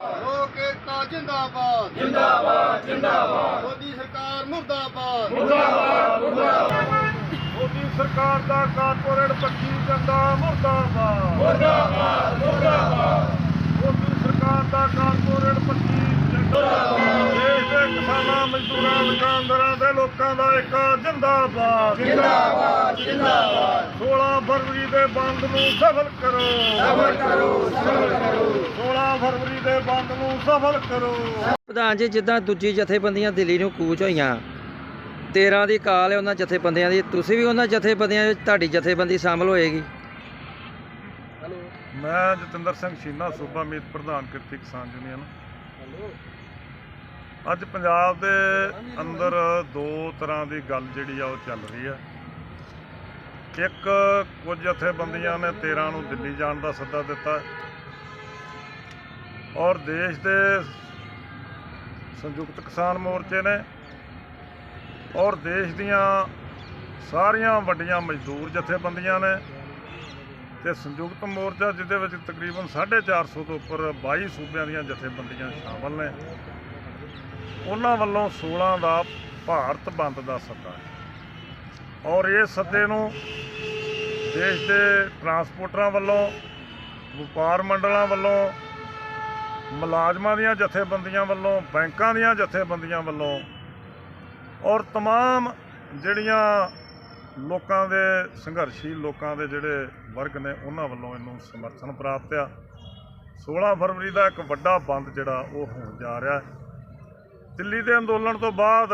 ਲੋਕ ਏਕਤਾ ਜਿੰਦਾਬਾਦ। ਜਿੰਦਾਬਾਦ ਜਿੰਦਾਬਾਦ। ਮੋਦੀ ਸਰਕਾਰ ਮੁਰਦਾਬਾਦ। ਮੋਦੀ ਸਰਕਾਰ ਦਾ ਕਾਰਪੋਰੇਟ ਪੱਖੀ ਏਜੰਡਾ ਮੁਰਦਾਬਾਦ। ਮੁਰਦਾਬਾਦ ਮੁਰਦਾਬਾਦ। ਮੋਦੀ ਸਰਕਾਰ ਦਾ ਕਾਰਪੋਰੇਟ ਪੱਖੀ ਏਜੰਡਾ ਦੇਸ਼ ਦੇ ਕਿਸਾਨਾਂ ਮਜ਼ਦੂਰਾਂ ਦੁਕਾਨਦਾਰਾਂ ਦੇ ਲੋਕਾਂ ਦਾ ਇੱਕ ਜਿੰਦਾਬਾਦ। ਜਿੰਦਾਬਾਦ ਜਿੰਦਾਬਾਦ। 16 ਫਰਵਰੀ ਦੇ ਬੰਦ ਨੂੰ ਸਫਲ ਕਰੋ। ਸਫਲ ਕਰੋ ਸਫਲ ਕਰੋ। 16 ਫਰਵਰੀ ਦੇ ਬੰਦ ਨੂੰ ਸਫਲ ਕਰੋ। ਪ੍ਰਧਾਨ ਜੀ ਜਿੱਦਾਂ ਦੂਜੀ ਜਥੇਬੰਦੀਆਂ ਦਿੱਲੀ ਨੂੰ ਕੂਚ ਹੋਈਆਂ 13 ਦੀ ਕਾਲ ਹੈ ਉਹਨਾਂ ਜਥੇਬੰਦੀਆਂ ਦੀ। ਤੁਸੀਂ ਵੀ ਉਹਨਾਂ ਜਥੇਬੰਦੀਆਂ ਵਿੱਚ ਤੁਹਾਡੀ ਜਥੇਬੰਦੀ ਸ਼ਾਮਲ ਹੋਏਗੀ। ਮੈਂ ਜਤਿੰਦਰ ਸਿੰਘ ਸ਼ੀਨਾ ਸੂਬਾ ਮੀਤ ਪ੍ਰਧਾਨ ਕਿਰਤੀ ਕਿਸਾਨ ਯੂਨੀਅਨ। ਅੱਜ ਪੰਜਾਬ ਦੇ ਅੰਦਰ ਦੋ ਤਰ੍ਹਾਂ ਦੀ ਗੱਲ ਜਿਹੜੀ ਆ ਉਹ ਚੱਲ ਰਹੀ ਆ। ਇੱਕ, ਕੁਝ ਜਥੇਬੰਦੀਆਂ ਨੇ 13 ਨੂੰ ਦਿੱਲੀ ਜਾਣ ਦਾ ਸੱਦਾ ਦਿੱਤਾ। ਔਰ ਦੇਸ਼ ਦੇ ਸੰਯੁਕਤ ਕਿਸਾਨ ਮੋਰਚੇ ਨੇ ਔਰ ਦੇਸ਼ ਦੀਆਂ ਸਾਰੀਆਂ ਵੱਡੀਆਂ ਮਜ਼ਦੂਰ ਜਥੇਬੰਦੀਆਂ ਨੇ ਤੇ ਸੰਯੁਕਤ ਮੋਰਚਾ, ਜਿਹਦੇ ਵਿੱਚ ਤਕਰੀਬਨ 450 ਤੋਂ ਉੱਪਰ 22 ਸੂਬਿਆਂ ਦੀਆਂ ਜਥੇਬੰਦੀਆਂ ਸ਼ਾਮਲ ਨੇ। ਉਹਨਾਂ ਵੱਲੋਂ 16 ਦਾ ਭਾਰਤ ਬੰਦ ਦਾ ਸੱਦਾ ਹੈ ਔਰ ਇਹ ਸੱਦੇ ਨੂੰ ਦੇਸ਼ ਦੇ ਟਰਾਂਸਪੋਰਟਰਾਂ ਵੱਲੋਂ ਵਪਾਰ ਮੰਡਲਾਂ ਵੱਲੋਂ ਮੁਲਾਜ਼ਮਾਂ ਦੀਆਂ ਜਥੇਬੰਦੀਆਂ ਵੱਲੋਂ ਬੈਂਕਾਂ ਦੀਆਂ ਜਥੇਬੰਦੀਆਂ ਵੱਲੋਂ ਔਰ तमाम ਜਿਹੜੀਆਂ ਲੋਕਾਂ ਦੇ ਸੰਘਰਸ਼ੀ ਲੋਕਾਂ ਦੇ ਜਿਹੜੇ ਵਰਗ ਨੇ ਉਹਨਾਂ ਵੱਲੋਂ ਇਹਨੂੰ ਸਮਰਥਨ ਪ੍ਰਾਪਤ ਆ 16 ਫਰਵਰੀ ਦਾ ਇੱਕ ਵੱਡਾ ਬੰਦ ਜਿਹੜਾ ਉਹ ਹੋਣ ਜਾ ਰਿਹਾ ਹੈ ਦਿੱਲੀ ਦੇ ਅੰਦੋਲਨ ਤੋਂ ਬਾਅਦ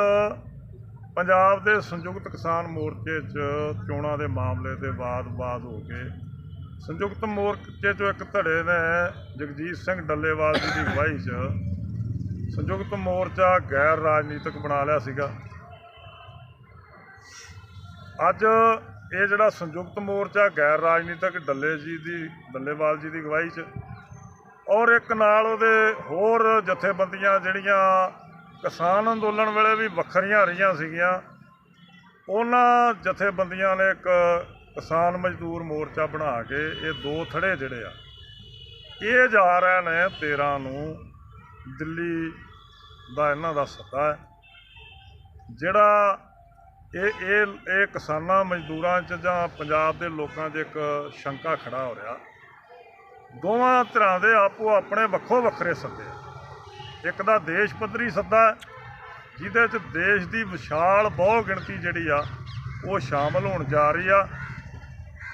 ਪੰਜਾਬ ਦੇ ਸੰਯੁਕਤ ਕਿਸਾਨ ਮੋਰਚੇ 'ਚ ਚੋਣਾਂ ਦੇ ਮਾਮਲੇ ਦੇ ਬਾਅਦ-ਬਾਅਦ ਹੋ ਕੇ ਸੰਯੁਕਤ ਮੋਰਚੇ 'ਚੋਂ ਇੱਕ ਧੜੇ ਨੇ ਜਗਜੀਤ ਸਿੰਘ ਡੱਲੇਵਾਲ ਜੀ ਦੀ ਅਗਵਾਈ 'ਚ ਸੰਯੁਕਤ ਮੋਰਚਾ ਗੈਰ ਰਾਜਨੀਤਿਕ ਬਣਾ ਲਿਆ ਸੀਗਾ। ਅੱਜ ਇਹ ਜਿਹੜਾ ਸੰਯੁਕਤ ਮੋਰਚਾ ਗੈਰ ਰਾਜਨੀਤਿਕ ਡੱਲੇ ਜੀ ਦੀ ਡੱਲੇਵਾਲ ਜੀ ਦੀ ਅਗਵਾਈ 'ਚ ਔਰ ਇੱਕ ਨਾਲ ਉਹਦੇ ਹੋਰ ਜਥੇਬੰਦੀਆਂ ਜਿਹੜੀਆਂ ਕਿਸਾਨ ਅੰਦੋਲਨ ਵੇਲੇ ਵੀ ਵੱਖਰੀਆਂ ਰਹੀਆਂ ਸੀਗੀਆਂ। ਉਹਨਾਂ ਜਥੇਬੰਦੀਆਂ ਨੇ ਇੱਕ ਕਿਸਾਨ ਮਜ਼ਦੂਰ ਮੋਰਚਾ ਬਣਾ ਕੇ ਇਹ ਦੋ ਥੜੇ ਜਿਹੜੇ ਆ, ਇਹ ਜਾ ਰਹੇ ਨੇ 13 ਨੂੰ। ਦਿੱਲੀ ਦਾ ਇਹਨਾਂ ਦਾ ਸੱਦਾ ਹੈ। ਜਿਹੜਾ ਇਹ ਇਹ ਇਹ ਕਿਸਾਨਾਂ ਮਜ਼ਦੂਰਾਂ 'ਚ ਜਾਂ ਪੰਜਾਬ ਦੇ ਲੋਕਾਂ 'ਚ ਇੱਕ ਸ਼ੰਕਾ ਖੜਾ ਹੋ ਰਿਹਾ। ਦੋਵਾਂ ਧਿਰਾਂ ਦੇ ਆਪੋ ਆਪਣੇ ਵੱਖੋ ਵੱਖਰੇ ਸੱਦੇ ਆ। ਇੱਕ ਦਾ ਦੇਸ਼ ਪੱਧਰੀ ਸੱਦਾ ਜਿਹਦੇ 'ਚ ਦੇਸ਼ ਦੀ ਵਿਸ਼ਾਲ ਬਹੁ ਗਿਣਤੀ ਜਿਹੜੀ ਆ, ਉਹ ਸ਼ਾਮਲ ਹੋਣ ਜਾ ਰਹੀ ਆ।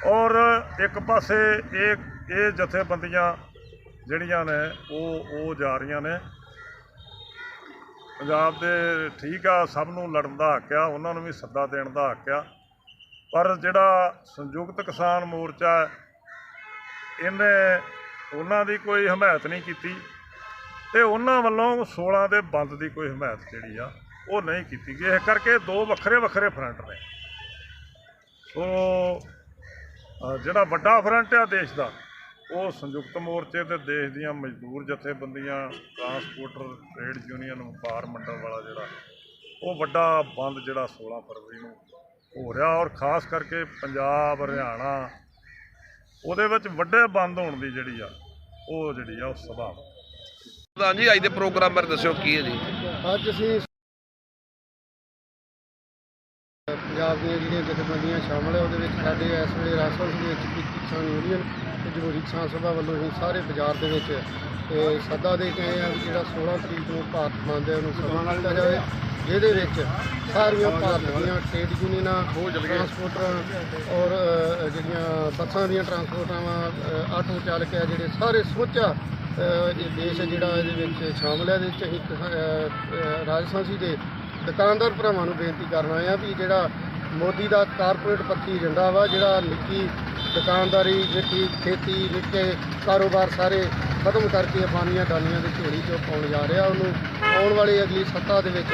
ਔਰ ਇੱਕ ਪਾਸੇ ਇਹ ਇਹ ਜਥੇਬੰਦੀਆਂ ਜਿਹੜੀਆਂ ਨੇ, ਉਹ ਉਹ ਜਾ ਰਹੀਆਂ ਨੇ। ਪੰਜਾਬ ਦੇ ਠੀਕ ਆ, ਸਭ ਨੂੰ ਲੜਨ ਦਾ ਹੱਕ ਆ, ਉਹਨਾਂ ਨੂੰ ਵੀ ਸੱਦਾ ਦੇਣ ਦਾ ਹੱਕ ਆ। ਪਰ ਜਿਹੜਾ ਸੰਯੁਕਤ ਕਿਸਾਨ ਮੋਰਚਾ ਇਹਨੇ ਉਹਨਾਂ ਦੀ ਕੋਈ ਹਮਾਇਤ ਨਹੀਂ ਕੀਤੀ। ਤੇ ਉਹਨਾਂ ਵੱਲੋਂ 16 ਦੇ ਬੰਦ ਦੀ ਕੋਈ ਹਮਾਇਤ ਜਿਹੜੀ ਆ, ਉਹ ਨਹੀਂ ਕੀਤੀ ਗਈ। ਇਸ ਕਰਕੇ ਦੋ ਵੱਖਰੇ ਵੱਖਰੇ ਫਰੰਟ ਨੇ। ਸੋ ਜਿਹੜਾ ਵੱਡਾ ਫਰੰਟ ਆ ਦੇਸ਼ ਦਾ, ਉਹ ਸੰਯੁਕਤ ਮੋਰਚੇ ਤੇ ਦੇਸ਼ ਦੀਆਂ ਮਜ਼ਦੂਰ ਜਥੇਬੰਦੀਆਂ ਟਰਾਂਸਪੋਰਟਰ ਟ੍ਰੇਡ ਯੂਨੀਅਨ ਵਪਾਰ ਮੰਡਲ ਵਾਲਾ ਜਿਹੜਾ, ਉਹ ਵੱਡਾ ਬੰਦ ਜਿਹੜਾ 16 ਫਰਵਰੀ ਨੂੰ ਹੋ ਰਿਹਾ ਔਰ ਖਾਸ ਕਰਕੇ ਪੰਜਾਬ, ਹਰਿਆਣਾ, ਉਹਦੇ ਵਿੱਚ ਵੱਡੇ ਬੰਦ ਹੋਣ ਦੀ ਜਿਹੜੀ ਆ, ਉਹ ਜਿਹੜੀ ਆ, ਉਹ ਸੰਭਾਵਨਾ ਪ੍ਰਧਾਨ ਜੀ, ਅੱਜ ਦੇ ਪ੍ਰੋਗਰਾਮ ਬਾਰੇ ਦੱਸਿਓ, ਕੀ ਹੈ ਜੀ? ਅੱਜ ਅਸੀਂ ਪੰਜਾਬ ਦੀਆਂ ਜਿਹੜੀਆਂ ਜਥੇਬੰਦੀਆਂ ਸ਼ਾਮਲ ਹੈ, ਉਹਦੇ ਵਿੱਚ ਸਾਡੇ ਇਸ ਵੇਲੇ ਰਾਜਸਭਾ ਦੇ ਵਿੱਚ ਕੀਤੀ ਕਿਸਾਨ ਯੂਨੀਅਨ ਤੇ ਜਮਹੂਰੀ ਕਿਸਾਨ ਸਭਾ ਵੱਲੋਂ ਅਸੀਂ ਸਾਰੇ ਬਾਜ਼ਾਰ ਦੇ ਵਿੱਚ, ਤੇ ਸੱਦਾ ਦੇ ਕੇ ਆਏ ਆ ਜਿਹੜਾ 16 ਤਰੀਕ ਨੂੰ ਭਾਰਤ ਬੰਦ ਹੈ, ਉਹਨੂੰ ਸਮਾਂ ਕੀਤਾ ਜਾਵੇ, ਜਿਹਦੇ ਵਿੱਚ ਸਾਰੀਆਂ ਭਾਰਤ ਦੀਆਂ ਟ੍ਰੇਡ ਯੂਨੀਅਨਾਂ ਟਰਾਂਸਪੋਰਟਰਾਂ ਔਰ ਜਿਹੜੀਆਂ ਬੱਸਾਂ ਦੀਆਂ ਟਰਾਂਸਪੋਰਟਾਂ ਆਟੋ ਚਾਲਕ ਹੈ, ਜਿਹੜੇ ਸਾਰੇ ਸਮੁੱਚਾ ਇਹ ਦੇਸ਼ ਹੈ ਜਿਹੜਾ ਇਹਦੇ ਵਿੱਚ ਸ਼ਾਮਲ ਹੈ ਇਹਦੇ ਵਿੱਚ ਅਸੀਂ ਕਿਸਾ- ਅ, ਅ, ਰਾਜਸਥਾਨੀ ਦੇ ਦੁਕਾਨਦਾਰ ਭਰਾਵਾਂ ਨੂੰ ਬੇਨਤੀ ਕਰਨਾ ਆਏ ਆ ਵੀ ਜਿਹੜਾ ਮੋਦੀ ਦਾ ਕਾਰਪੋਰੇਟ ਪੱਖੀ ਏਜੰਡਾ ਵਾ ਜਿਹੜਾ ਨਿੱਕੀ ਦੁਕਾਨਦਾਰੀ ਨਿੱਕੀ ਖੇਤੀ ਨਿੱਕੇ ਕਾਰੋਬਾਰ ਸਾਰੇ ਖਤਮ ਕਰਕੇ ਅਫਾਨੀਆਂ ਡਾਨੀਆਂ ਦੀ ਝੋਲੀ 'ਚੋਂ ਪਾਉਣ ਜਾ ਰਿਹਾ ਉਹਨੂੰ ਆਉਣ ਵਾਲੀ ਅਗਲੀ ਸੱਤਾ ਦੇ ਵਿੱਚ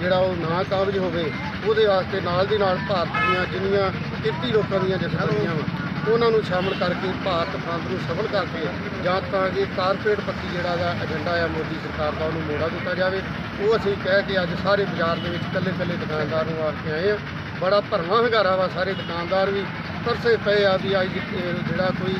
ਜਿਹੜਾ ਉਹ ਨਾ ਕਾਬਜ ਹੋਵੇ ਉਹਦੇ ਵਾਸਤੇ ਨਾਲ ਦੀ ਨਾਲ ਭਾਰਤ ਦੀਆਂ ਜਿੰਨੀਆਂ ਕਿਰਤੀ ਲੋਕਾਂ ਦੀਆਂ ਜਥੇਬੰਦੀਆਂ ਵਾ। ਉਹਨਾਂ ਨੂੰ ਸ਼ਾਮਲ ਕਰਕੇ ਭਾਰਤ ਫਰੰਟ ਨੂੰ ਸਫਲ ਕਰਕੇ ਜਾਂ ਤਾਂ ਕਿ ਕਾਰਪੋਰੇਟ ਪੱਖੀ ਜਿਹੜਾ ਦਾ ਏਜੰਡਾ ਆ ਮੋਦੀ ਸਰਕਾਰ ਦਾ, ਉਹਨੂੰ ਮੋੜਾ ਦਿੱਤਾ ਜਾਵੇ। ਉਹ ਅਸੀਂ ਕਹਿ ਕੇ ਅੱਜ ਸਾਰੇ ਬਾਜ਼ਾਰ ਦੇ ਵਿੱਚ ਇਕੱਲੇ ਇਕੱਲੇ ਦੁਕਾਨਦਾਰ ਨੂੰ ਆ ਕੇ ਆਏ ਆ ਬੜਾ ਭਰਵਾਂ ਹੰਗਾਰਾ ਵਾ ਸਾਰੇ ਦੁਕਾਨਦਾਰ ਵੀ। ਤਰਸੇ ਪਏ ਆ ਵੀ ਅੱਜ ਜਿਹੜਾ ਕੋਈ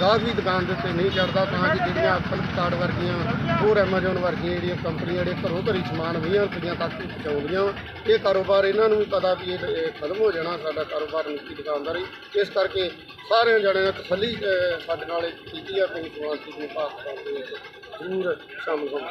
ਗਾਹਕ ਵੀ ਦੁਕਾਨ ਦੇ ਉੱਤੇ ਨਹੀਂ ਚੜਦਾ ਤਾਂ ਕਿ ਜਿਹੜੀਆਂ ਫਲਿੱਪਕਾਰਟ ਵਰਗੀਆਂ, ਹੋਰ ਐਮਾਜ਼ੋਨ ਵਰਗੀਆਂ ਜਿਹੜੀਆਂ ਕੰਪਨੀਆਂ ਜਿਹੜੇ ਘਰੋਂ ਘਰੀ ਸਮਾਨ ਵੀਹਾਂ ਰੁਪਈਆਂ ਤੱਕ ਹੀ ਪਹੁੰਚਾਉਂਦੀਆਂ। ਇਹ ਕਾਰੋਬਾਰ ਇਹਨਾਂ ਨੂੰ ਵੀ ਪਤਾ ਵੀ ਇਹ ਖਤਮ ਹੋ ਜਾਣਾ, ਸਾਡਾ ਕਾਰੋਬਾਰ ਨਿੱਕੀ ਦੁਕਾਨਦਾਰੀ। ਇਸ ਕਰਕੇ ਸਾਰਿਆਂ ਜਣਿਆਂ ਨੇ ਤਸੱਲੀ ਸਾਡੇ ਨਾਲ ਕੀਤੀ ਆ ਕਿ ਸਮਾਨ ਤੁਸੀਂ ਪਾਸ ਕਰਦੇ ਜ਼ਰੂਰ ਸ਼ਾਮਲ ਹੋਣ